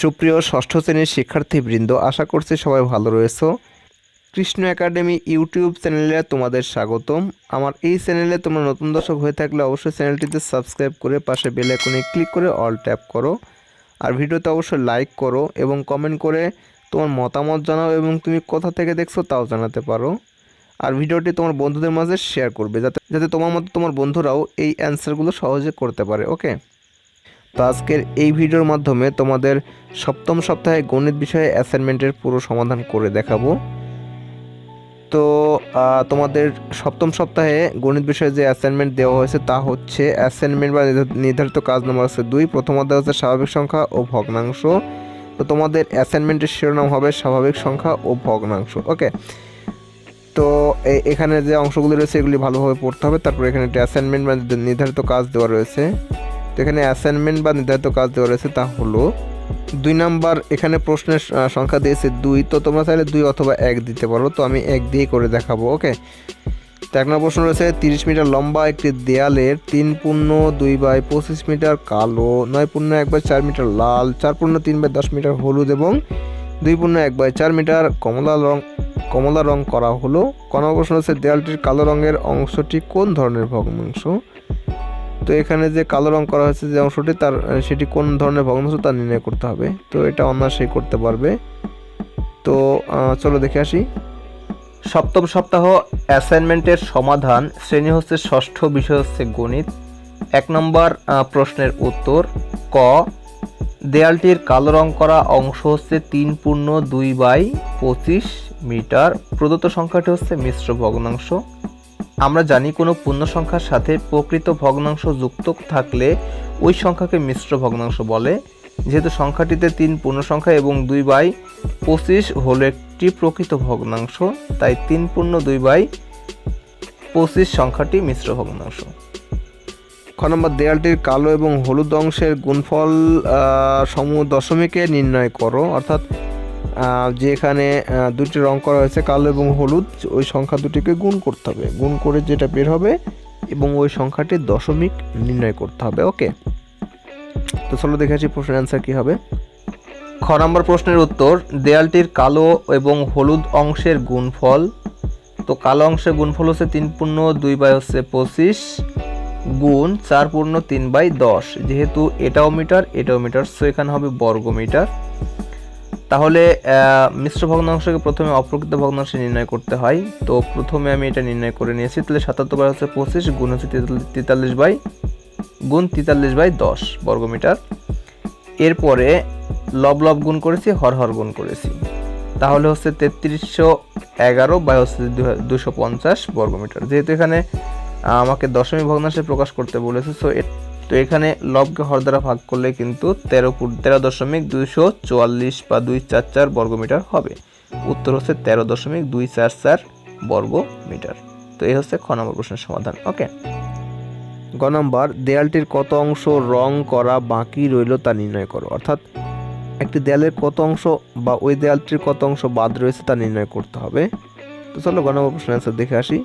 সুপ্রিয় ষষ্ঠ শ্রেণির শিক্ষার্থীবৃন্দ, আশা করছি সবাই ভালো রয়েছো। কৃষ্ণ একাডেমি ইউটিউব চ্যানেলে তোমাদের স্বাগতম। আমার এই চ্যানেলে তোমরা নতুন দর্শক হয়ে থাকলে অবশ্যই চ্যানেলটিতে সাবস্ক্রাইব করে পাশে বেল আইকনে ক্লিক করে অল ট্যাপ করো। আর ভিডিওতে অবশ্যই লাইক করো এবং কমেন্ট করে তোমার মতামত জানাও এবং তুমি কোথা থেকে দেখছ তাও জানাতে পারো। আর ভিডিওটি তোমার বন্ধুদের মাঝে শেয়ার করবে, যাতে যাতে তোমার মতো তোমার বন্ধুরাও এই অ্যান্সারগুলো সহজে করতে পারে ওকে তো আজকের এই ভিডিওর মাধ্যমে তোমাদের সপ্তম সপ্তাহে গণিত বিষয়ে অ্যাসাইনমেন্টের পুরো সমাধান করে দেখাবো। তো তোমাদের সপ্তম সপ্তাহে গণিত বিষয়ে যে অ্যাসাইনমেন্ট দেওয়া হয়েছে তা হচ্ছে অ্যাসাইনমেন্ট বা নির্ধারিত কাজ নম্বর আছে দুই। প্রথম অধ্যায় হচ্ছে স্বাভাবিক সংখ্যা ও ভগ্নাংশ। তো তোমাদের অ্যাসাইনমেন্টের শিরোনাম হবে স্বাভাবিক সংখ্যা ও ভগ্নাংশ। ওকে? তো এখানে যে অংশগুলি রয়েছে এগুলি ভালোভাবে পড়তে হবে। তারপর এখানে একটা অ্যাসাইনমেন্ট বা নির্ধারিত কাজ দেওয়া রয়েছে। এখানে অ্যাসাইনমেন্ট বা নির্ধারিত কাজ দেওয়া রয়েছে তা হলো, দুই নাম্বার এখানে প্রশ্নের সংখ্যা দিয়েছে দুই, তো তোমরা চাইলে দুই অথবা এক দিতে পারো, তো আমি এক দিয়ে করে দেখাবো, ওকে? তো এক নম্বর প্রশ্ন রয়েছে, তিরিশ মিটার লম্বা একটি দেয়ালের তিন পূর্ণ, দুই বাই পঁচিশ মিটার কালো, নয় পূর্ণ এক বাই চার মিটার লাল, চার পূর্ণ তিন বাই দশ মিটার হলুদ এবং দুই পূর্ণ এক বাই চার মিটার কমলা রং কমলা রং করা হলো। ক প্রশ্ন হচ্ছে দেয়ালটির কালো রঙের অংশটি কোন ধরনের ভগ্নাংশ? তো এখানে যে কালো রং করা হয়েছে যে অংশটি, তার সেটি কোন ধরনের ভগ্নাংশ তা নির্ণয় করতে হবে। তো এটা অনায়াসেই করতে পারবে। তো চলো দেখে আসি। সপ্তম সপ্তাহ অ্যাসাইনমেন্টের সমাধান। শ্রেণি হচ্ছে ষষ্ঠ, বিষয় হচ্ছে গণিত। এক নম্বর প্রশ্নের উত্তর, ক, দেয়ালটির কালো রং করা অংশ হচ্ছে তিন পূর্ণ দুই বাই পঁচিশ মিটার। প্রদত্ত সংখ্যাটি হচ্ছে মিশ্র ভগ্নাংশ। আমরা জানি কোনো পূর্ণ সংখ্যার সাথে প্রকৃত ভগ্নাংশ যুক্ত থাকলে ওই সংখ্যাকে মিশ্র ভগ্নাংশ বলে। যেহেতু সংখ্যাটিতে তিন পূর্ণ সংখ্যা এবং দুই বাই পঁচিশ হলো একটি প্রকৃত ভগ্নাংশ, তাই তিন পূর্ণ দুই বাই পঁচিশ সংখ্যাটি মিশ্র ভগ্নাংশ। খ নম্বর, দেয়ালটির কালো এবং হলুদ অংশের গুণফল সমূহ দশমিকে নির্ণয় করো, অর্থাৎ যেখানে দুটি রং করা হয়েছে, কালো এবং হলুদ, ওই সংখ্যা দুটিকে গুণ করতে হবে। গুণ করে যেটা বের হবে এবং ওই সংখ্যাটি দশমিক নির্ণয় করতে হবে, ওকে? তো চলো দেখে আসি প্রশ্নের অ্যান্সার কী হবে। খ নম্বর প্রশ্নের উত্তর, দেয়ালটির কালো এবং হলুদ অংশের গুণফল। তো কালো অংশের গুণফল হচ্ছে তিন পূর্ণ, দুই বাই হচ্ছে পঁচিশ, গুণ চার পূর্ণ, তিন বাই দশ। যেহেতু এটাও মিটার এটাও মিটার সো এখানে হবে বর্গ মিটার তাহলে মিশ্র ভগ্নাংশকে প্রথমে অপ্রকৃত ভগ্নাংশে নির্ণয় করতে হয়। তো প্রথমে আমি এটা নির্ণয় করে নিয়েছি, তাহলে সাতাত্তর বার হচ্ছে পঁচিশ, গুণ হচ্ছে তেতাল্লিশ বাই, গুণ তেতাল্লিশ বাই দশ বর্গমিটার। এরপরে লব লব গুণ করেছি, হর হর গুণ করেছি। তাহলে হচ্ছে তেত্রিশশো এগারো বাই হচ্ছে দুশো পঞ্চাশ বর্গমিটার। যেহেতু এখানে আমাকে দশমী ভগ্নাংশে প্রকাশ করতে বলেছে সো তো এখানে লবকে হর দ্বারা ভাগ করলে কিন্তু তেরো ফুট, তেরো দশমিক দুইশো চুয়াল্লিশ বা দুই চার চার বর্গমিটার হবে। উত্তর হচ্ছে তেরো দশমিক দুই চার চার বর্গ মিটার তো এই হচ্ছে খ নম্বর প্রশ্নের সমাধান, ওকে? গ নম্বর, দেয়ালটির কত অংশ রং করা বাকি রইল তা নির্ণয় করো। অর্থাৎ একটি দেয়ালের কত অংশ বা ওই দেয়ালটির কত অংশ বাদ রয়েছে তা নির্ণয় করতে হবে। তো চলো গ নম্বর প্রশ্নের অ্যান্সার দেখে আসি।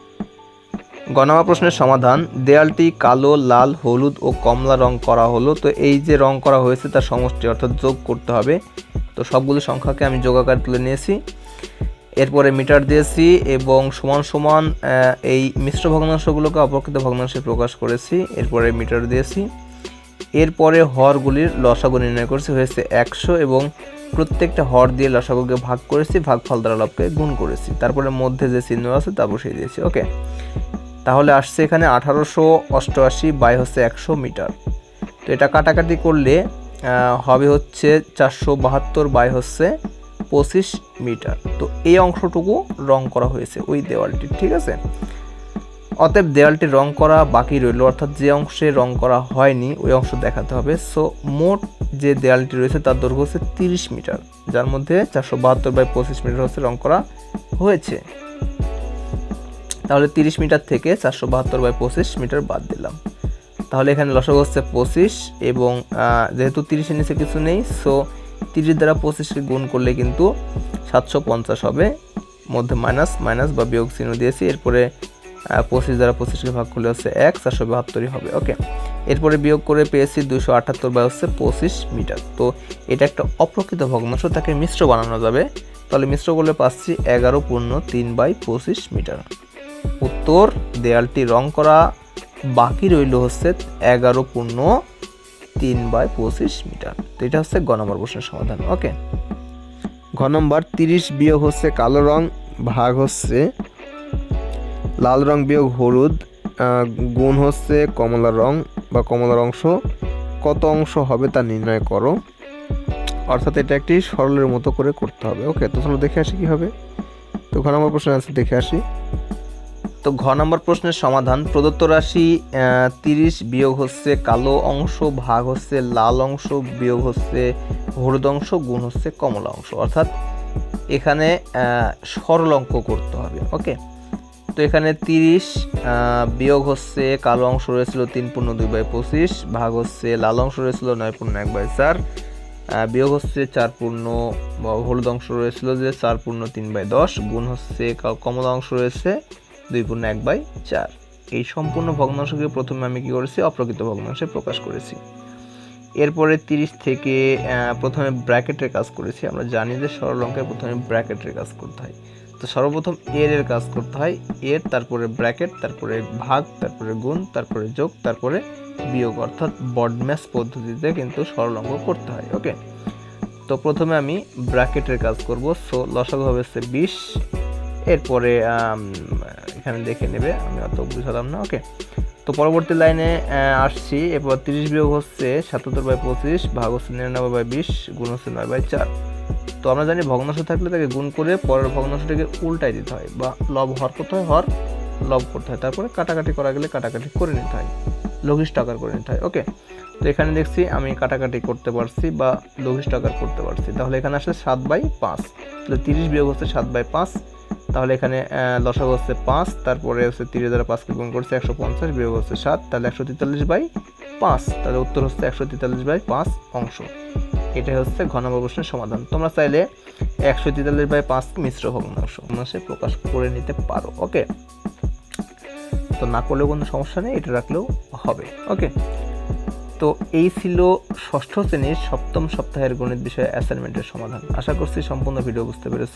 গ নম্বর প্রশ্নের সমাধান, দেয়ালটি কালো, লাল, হলুদ ও কমলা রং করা হলো। তো এই যে রং করা হয়েছে তার সমষ্টি অর্থাৎ যোগ করতে হবে। তো সবগুলো সংখ্যাকে আমি যোগ আকারে তুলে নিয়েছি। এরপরে মিটার দিয়েছি এবং সমান সমান এই মিশ্র ভগ্নাংশগুলোকে অপ্রকৃত ভগ্নাংশে প্রকাশ করেছি। এরপরে মিটার দিয়েছি। এরপরে হরগুলির লসাগু নির্ণয় করেছি। হয়েছে একশো এবং প্রত্যেকটা হর দিয়ে লসাগুকে ভাগ করেছি, ভাগফল দ্বারা লবকে গুণ করেছি। তারপরে মধ্যে যে চিহ্ন আছে তা বসিয়ে দিয়েছি। ওকে? তাহলে আসছে এখানে আঠারোশো অষ্টআশি বাই হচ্ছে একশো মিটার। তো এটা কাটাকাটি করলে হবে হচ্ছে চারশো বাহাত্তর বাই হচ্ছে পঁচিশ মিটার। তো এই অংশটুকু রং করা হয়েছে ওই দেওয়ালটির, ঠিক আছে? অতএব দেওয়ালটি রং করা বাকি রইল, অর্থাৎ যে অংশে রং করা হয়নি, ওই অংশ দেখাতে হবে। সো মোট যে দেওয়ালটি রয়েছে তার দৈর্ঘ্য হচ্ছে তিরিশ মিটার, যার মধ্যে চারশো বাহাত্তর বাই পঁচিশ মিটার হচ্ছে রং করা হয়েছে। তাহলে তিরিশ মিটার থেকে চারশো বাহাত্তর বাই পঁচিশ মিটার বাদ দিলাম। তাহলে এখানে লসক হচ্ছে পঁচিশ এবং যেহেতু তিরিশের নিচে কিছু নেই সো তিরিশ দ্বারা পঁচিশকে গুণ করলে কিন্তু সাতশো পঞ্চাশ হবে। মধ্যে মাইনাস মাইনাস বা বিয়োগ চিহ্ন দিয়েছি, এরপরে পঁচিশ দ্বারা পঁচিশকে ভাগ করলে হচ্ছে এক, চারশো বাহাত্তরই হবে। ওকে এরপরে বিয়োগ করে পেয়েছি দুশো আটাত্তর বাই হচ্ছে পঁচিশ মিটার। তো এটা একটা অপ্রকৃত ভগ্নাংশ, তাকে মিশ্র বানানো যাবে। তাহলে মিশ্র করলে পাচ্ছি এগারো পূর্ণ তিন বাই পঁচিশ মিটার। উত্তর, দেয়ালটি রং করা, বাকি রইল হচ্ছে এগারো পূর্ণ তিন বাই পঁচিশ মিটার। তো এটা হচ্ছে গ নম্বর প্রশ্নের সমাধান, ওকে? ঘ নম্বর, তিরিশ বিয়োগ হচ্ছে কালো রং, ভাগ হচ্ছে লাল রং বিয়োগ হলুদ গুণ হচ্ছে কমলা রং বা কমলার অংশ। কত অংশ হবে তা নির্ণয় করো। অর্থাৎ এটা একটি সরলের মতো করে করতে হবে, ওকে? তো চলো দেখে আসি কি হবে তো ঘ নম্বর প্রশ্নের আনসার দেখে আসি। তো ঘ নম্বর প্রশ্নের সমাধান। প্রদত্ত রাশি তিরিশ বিয়োগ হচ্ছে কালো অংশ, ভাগ হচ্ছে লাল অংশ, বিয়োগ হচ্ছে হলুদ অংশ, গুণ হচ্ছে কমলা অংশ। অর্থাৎ এখানে সরল অঙ্ক করতে হবে, ওকে? তো এখানে তিরিশ বিয়োগ হচ্ছে কালো অংশ রয়েছিল তিন পূর্ণ দুই বাই পঁচিশ, ভাগ হচ্ছে লাল অংশ রয়েছিল নয় পূর্ণ এক বাই চার বিয়োগ হচ্ছে চার পূর্ণ হলুদ অংশ রয়েছিল যে চার পূর্ণ তিন বাই দশ, গুণ হচ্ছে কমলা অংশ রয়েছে দুই পূর্ণ এক বাই চার। এই সম্পূর্ণ ভগ্নাংশকে প্রথমে আমি কী করেছি? অপ্রকৃত ভগ্নাংশে প্রকাশ করেছি। এরপরে তিরিশ থেকে প্রথমে ব্র্যাকেটের কাজ করেছি। আমরা জানি যে সরল অঙ্কের প্রথমে ব্র্যাকেটের কাজ করতে হয়। তো সর্বপ্রথম এর এর কাজ করতে হয়। এর, তারপরে ব্র্যাকেট, তারপরে ভাগ, তারপরে গুণ, তারপরে যোগ, তারপরে বিয়োগ, অর্থাৎ বডম্যাস পদ্ধতিতে কিন্তু সরল অঙ্ক করতে হয়, ওকে? তো প্রথমে আমি ব্র্যাকেটের কাজ করব। সো, লসাগু হবে বিশ এরপরে এখানে দেখে নেবে, আমি অত বুঝালাম না, ওকে। তো পরবর্তী লাইনে আসছি, এরপর তিরিশ বিয়োগ হচ্ছে সাতাত্তর বাই পঁচিশ, ভাগ হচ্ছে নিরানব্বই বাই বিশ, গুণ হচ্ছে নয় বাই চার। তো আমরা জানি ভগ্নাংশ থাকলে তাকে গুণ করে পরের ভগ্নাংশটাকে উল্টাই দিতে হয়, বা লব হর করতে হয় হর লব করতে হয়। তারপরে কাটাকাটি করা গেলে কাটাকাটি করে নিতে হয়, লঘিষ্ঠ আকার করে নিতে হয়, ওকে। তো এখানে দেখছি আমি কাটাকাটি করতে পারছি বা লঘিষ্ঠ আকার করতে পারছি। তাহলে এখানে আসলে সাত বাই পাঁচ, তাহলে তিরিশ বিয়োগ হচ্ছে সাত বাই পাঁচ তাহলে এখানে লসাগু হচ্ছে পাঁচ, তারপরে হচ্ছে তিরিশ দ্বারা পাঁচকে গুণ করছে একশো পঞ্চাশ, বিয়োগ হচ্ছে সাত, তাহলে একশো তেতাল্লিশ বাই পাঁচ। তাহলে উত্তর হচ্ছে একশো তেতাল্লিশ বাই পাঁচ অংশ। এটাই হচ্ছে ঘন প্রশ্নের সমাধান। তোমরা চাইলে একশো তেতাল্লিশ বাই পাঁচ মিশ্র ভগ্নাংশ ভগ্নাংশে প্রকাশ করে নিতে পারো, ওকে? তো না করলেও কোনো সমস্যা নেই, এটা রাখলেও হবে, ওকে? তো এই ছিল ষষ্ঠ শ্রেণির সপ্তম সপ্তাহের গণিত বিষয়ে অ্যাসাইনমেন্টের সমাধান। আশা করছি সম্পূর্ণ ভিডিও বুঝতে পেরেছ।